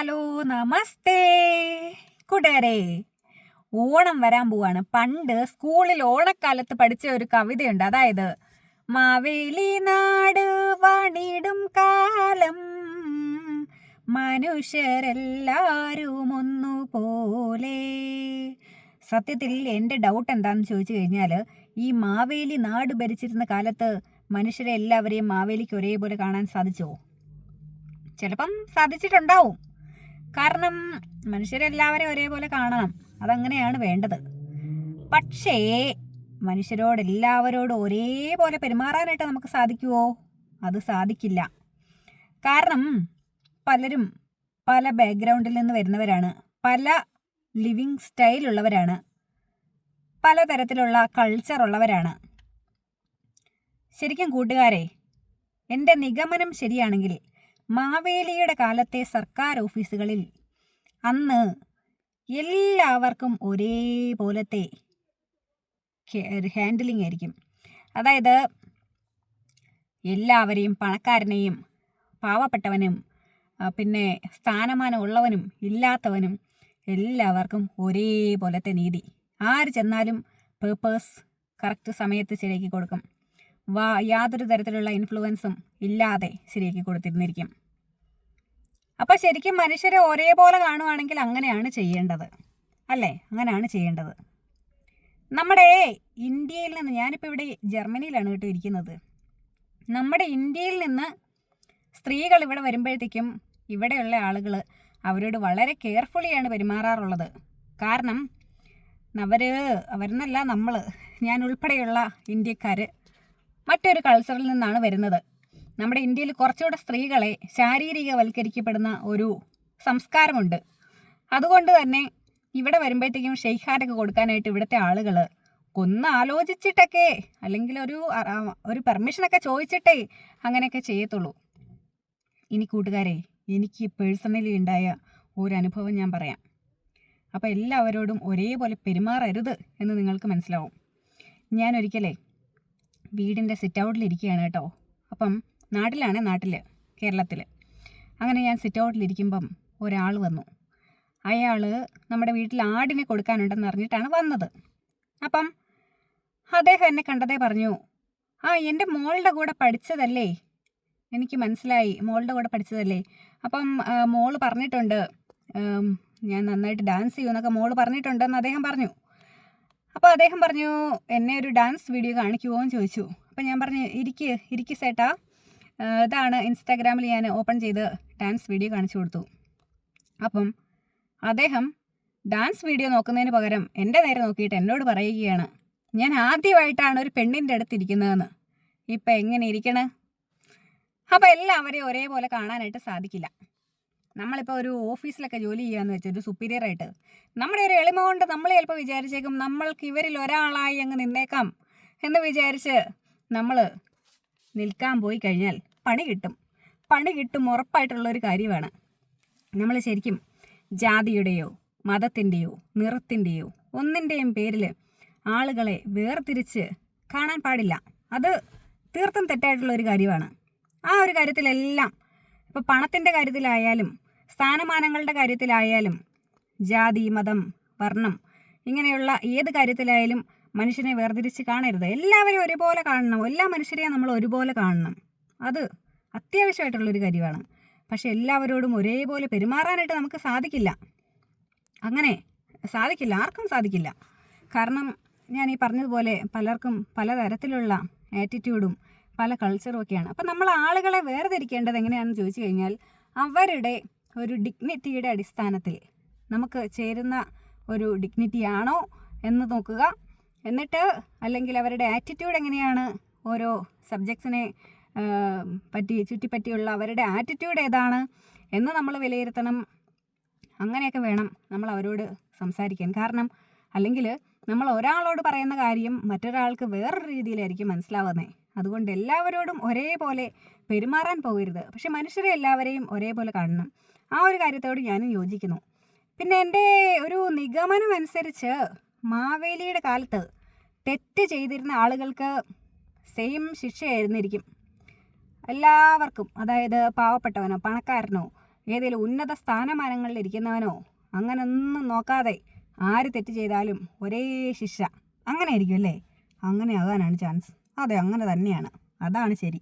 Hello നമസ്തേ. കൂട്ടുകാരെ ഓണം വരാൻ പോവാണ്. പണ്ട് സ്കൂളിൽ ഓണക്കാലത്ത് പഠിച്ച ഒരു കവിതയുണ്ട്. അതായത് മാവേലി നാട് വാണിടും കാലം മനുഷ്യരെല്ലാരും ഒന്നുപോലെ സത്യത്തിൽ എന്റെ ഡൗട്ട് എന്താണെന്ന് ചോദിച്ചു കഴിഞ്ഞാൽ ഈ മാവേലി നാട് ഭരിച്ചിരുന്ന കാലത്ത് മനുഷ്യരെ എല്ലാവരെയും മാവേലിക്ക് ഒരേപോലെ കാണാൻ സാധിച്ചോ? ചിലപ്പം സാധിച്ചിട്ടുണ്ടാവും. കാരണം മനുഷ്യരെല്ലാവരെയും ഒരേപോലെ കാണണം. അതങ്ങനെയാണ് വേണ്ടത്. പക്ഷേ മനുഷ്യരോട് എല്ലാവരോടും ഒരേപോലെ പെരുമാറാനായിട്ട് നമുക്ക് സാധിക്കുമോ അത് സാധിക്കില്ല. കാരണം പലരും പല ബാക്ക്ഗ്രൗണ്ടിൽ നിന്ന് വരുന്നവരാണ്. പല ലിവിങ് സ്റ്റൈലുള്ളവരാണ് പലതരത്തിലുള്ള കൾച്ചർ ഉള്ളവരാണ്. ശരിക്കും കൂട്ടുകാരെ എന്റെ നിഗമനം ശരിയാണെങ്കിൽ മാവേലിയുടെ കാലത്തെ സർക്കാർ ഓഫീസുകളിൽ അന്ന് എല്ലാവർക്കും ഒരേപോലത്തെ ഹാൻഡിലിംഗ് ആയിരിക്കും. അതായത് എല്ലാവരെയും പണക്കാരനെയും പാവപ്പെട്ടവനും പിന്നെ സ്ഥാനമാനം ഉള്ളവനും ഇല്ലാത്തവനും എല്ലാവർക്കും ഒരേപോലത്തെ നീതി. ആര് ചെന്നാലും പേപ്പേഴ്സ് കറക്റ്റ് സമയത്ത് ശരിയാക്കി കൊടുക്കും. വാ യാതൊരു തരത്തിലുള്ള ഇൻഫ്ലുവൻസും ഇല്ലാതെ ശരിയാക്കി കൊടുത്തിരുന്നിരിക്കും. അപ്പോൾ ശരിക്കും മനുഷ്യരെ ഒരേപോലെ കാണുവാണെങ്കിൽ അങ്ങനെയാണ് ചെയ്യേണ്ടത്. അല്ലേ? അങ്ങനെയാണ് ചെയ്യേണ്ടത്. നമ്മുടെ ഇന്ത്യയിൽ നിന്ന് ഞാനിപ്പോൾ ഇവിടെ ജർമ്മനിയിലാണ് കേട്ടോ ഇരിക്കുന്നത്. നമ്മുടെ ഇന്ത്യയിൽ നിന്ന് സ്ത്രീകൾ ഇവിടെ വരുമ്പോഴത്തേക്കും ഇവിടെയുള്ള ആളുകൾ അവരോട് വളരെ കെയർഫുള്ളിയാണ് പെരുമാറാറുള്ളത്. കാരണം അവർ അവരെന്നല്ല നമ്മൾ ഞാൻ ഉൾപ്പെടെയുള്ള ഇന്ത്യക്കാർ മറ്റൊരു കൾച്ചറിൽ നിന്നാണ് വരുന്നത്. നമ്മുടെ ഇന്ത്യയിൽ കുറച്ചുകൂടെ സ്ത്രീകളെ ശാരീരികവൽക്കരിക്കപ്പെടുന്ന ഒരു സംസ്കാരമുണ്ട്. അതുകൊണ്ട് തന്നെ ഇവിടെ വരുമ്പോഴത്തേക്കും ഷെയ്ഖാനൊക്കെ കൊടുക്കാനായിട്ട് ഇവിടുത്തെ ആളുകൾ ഒന്ന് ആലോചിച്ചിട്ടൊക്കെ അല്ലെങ്കിൽ ഒരു ഒരു പെർമിഷനൊക്കെ ചോദിച്ചിട്ടേ അങ്ങനെയൊക്കെ ചെയ്യത്തുള്ളൂ. ഇനി കൂട്ടുകാരെ എനിക്ക് പേഴ്സണലി ഉണ്ടായ ഒരു അനുഭവം ഞാൻ പറയാം. അപ്പോൾ എല്ലാവരോടും ഒരേപോലെ പെരുമാറരുത് എന്ന് നിങ്ങൾക്ക് മനസ്സിലാവും. ഞാൻ ഒരിക്കലേ വീടിന്റെ സിറ്റ് ഔട്ടിൽ ഇരിക്കുകയാണ് കേട്ടോ. അപ്പം നാട്ടിലാണ് നാട്ടിൽ കേരളത്തിൽ അങ്ങനെ ഞാൻ സിറ്റ് ഔട്ടിലിരിക്കുമ്പം ഒരാൾ വന്നു. അയാൾ നമ്മുടെ വീട്ടിൽ ആടിനെ കൊടുക്കാനുണ്ടെന്ന് അറിഞ്ഞിട്ടാണ് വന്നത്. അപ്പം അദ്ദേഹം എന്നെ കണ്ടതേ പറഞ്ഞു ആ എന്റെ മോളുടെ കൂടെ പഠിച്ചതല്ലേ? എനിക്ക് മനസ്സിലായി മോളുടെ കൂടെ പഠിച്ചതല്ലേ? അപ്പം മോൾ പറഞ്ഞിട്ടുണ്ട് ഞാൻ നന്നായിട്ട് ഡാൻസ് ചെയ്യുമെന്നൊക്കെ മോൾ പറഞ്ഞിട്ടുണ്ടെന്ന് അദ്ദേഹം പറഞ്ഞു. അപ്പോൾ അദ്ദേഹം പറഞ്ഞു എന്നെ ഒരു ഡാൻസ് വീഡിയോ കാണിക്കുമോ എന്ന് ചോദിച്ചു. അപ്പോൾ ഞാൻ പറഞ്ഞു ഇരിക്ക് ഇരിക്ക് സേട്ടാ. ഇതാണ് ഇൻസ്റ്റാഗ്രാമിൽ ഞാൻ ഓപ്പൺ ചെയ്ത് ഡാൻസ് വീഡിയോ കാണിച്ചു കൊടുത്തു. അപ്പം അദ്ദേഹം ഡാൻസ് വീഡിയോ നോക്കുന്നതിന് പകരം എന്റെ നേരെ നോക്കിയിട്ട് എന്നോട് പറയുകയാണ് ഞാൻ ആദ്യമായിട്ടാണ് ഒരു പെണ്ണിന്റെ അടുത്ത് ഇരിക്കുന്നതെന്ന്. ഇപ്പം എങ്ങനെ ഇരിക്കണേ? അപ്പോൾ എല്ലാവരെയും ഒരേപോലെ കാണാനായിട്ട് സാധിക്കില്ല. നമ്മളിപ്പോൾ ഒരു ഓഫീസിലൊക്കെ ജോലി ചെയ്യാന്ന് വെച്ചാൽ ഒരു സുപ്പീരിയർ ആയിട്ട്. നമ്മുടെ ഒരു എളിമ കൊണ്ട് നമ്മൾ ചിലപ്പോൾ വിചാരിച്ചേക്കും നമ്മൾക്ക് ഇവരിൽ ഒരാളായി അങ്ങ് നിന്നേക്കാം എന്ന് വിചാരിച്ച് നമ്മൾ നിൽക്കാൻ പോയി കഴിഞ്ഞാൽ പണി കിട്ടും. പണി കിട്ടും ഉറപ്പായിട്ടുള്ള ഒരു കാര്യമാണ്. നമ്മൾ ശരിക്കും ജാതിയുടെയോ മതത്തിന്റെയോ നിറത്തിന്റെയോ ഒന്നിന്റെയും പേരിൽ ആളുകളെ വേർതിരിച്ച് കാണാൻ പാടില്ല. അത് തീർത്തും തെറ്റായിട്ടുള്ള ഒരു കാര്യമാണ്. ആ ഒരു കാര്യത്തിലെല്ലാം ഇപ്പോൾ പണത്തിന്റെ കാര്യത്തിലായാലും സ്ഥാനമാനങ്ങളുടെ കാര്യത്തിലായാലും ജാതി മതം വർണം ഇങ്ങനെയുള്ള ഏത് കാര്യത്തിലായാലും മനുഷ്യനെ വേർതിരിച്ച് കാണരുത്. എല്ലാവരും ഒരുപോലെ കാണണം. എല്ലാ മനുഷ്യരെയും നമ്മൾ ഒരുപോലെ കാണണം. അത് അത്യാവശ്യമായിട്ടുള്ളൊരു കാര്യമാണ്. പക്ഷെ എല്ലാവരോടും ഒരേപോലെ പെരുമാറാനായിട്ട് നമുക്ക് സാധിക്കില്ല. അങ്ങനെ സാധിക്കില്ല. ആർക്കും സാധിക്കില്ല. കാരണം ഞാൻ ഈ പറഞ്ഞതുപോലെ പലർക്കും പലതരത്തിലുള്ള ആറ്റിറ്റ്യൂഡും പല കൾച്ചറും ഒക്കെയാണ്. അപ്പം നമ്മൾ ആളുകളെ വേർതിരിക്കേണ്ടത് എങ്ങനെയാണെന്ന് ചോദിച്ചു കഴിഞ്ഞാൽ അവരുടെ ഒരു ഡിഗ്നിറ്റിയുടെ അടിസ്ഥാനത്തിൽ നമുക്ക് ചേരുന്ന ഒരു ഡിഗ്നിറ്റി ആണോ എന്ന് നോക്കുക. എന്നിട്ട് അല്ലെങ്കിൽ അവരുടെ ആറ്റിറ്റ്യൂഡ് എങ്ങനെയാണ് ഓരോ സബ്ജക്ട്സിനെ പറ്റി ചുറ്റിപ്പറ്റിയുള്ള അവരുടെ ആറ്റിറ്റ്യൂഡ് ഏതാണ് എന്ന് നമ്മൾ വിലയിരുത്തണം. അങ്ങനെയൊക്കെ വേണം നമ്മൾ അവരോട് സംസാരിക്കാൻ. കാരണം അല്ലെങ്കിൽ നമ്മൾ ഒരാളോട് പറയുന്ന കാര്യം മറ്റൊരാൾക്ക് വേറൊരു രീതിയിലായിരിക്കും മനസ്സിലാവുന്നത് അതുകൊണ്ട് എല്ലാവരോടും ഒരേപോലെ പെരുമാറാൻ പോകരുത്. പക്ഷേ മനുഷ്യരെ എല്ലാവരെയും ഒരേപോലെ കാണണം. ആ ഒരു കാര്യത്തോട് ഞാനും യോജിക്കുന്നു. പിന്നെ എന്റെ ഒരു നിഗമനം അനുസരിച്ച് മാവേലിയുടെ കാലത്ത് തെറ്റ് ചെയ്തിരുന്ന ആളുകൾക്ക് സെയിം ശിക്ഷയായിരുന്നിരിക്കും എല്ലാവർക്കും അതായത് പാവപ്പെട്ടവനോ പണക്കാരനോ ഏതെങ്കിലും ഉന്നത സ്ഥാനമാനങ്ങളിൽ ഇരിക്കുന്നവനോ അങ്ങനെ ഒന്നും നോക്കാതെ ആര് തെറ്റ് ചെയ്താലും ഒരേ ശിക്ഷ. അങ്ങനെ ആയിരിക്കും അല്ലേ? അങ്ങനെ ആകാനാണ് ചാൻസ് അതെ അങ്ങനെ തന്നെയാണ്. അതാണ് ശരി.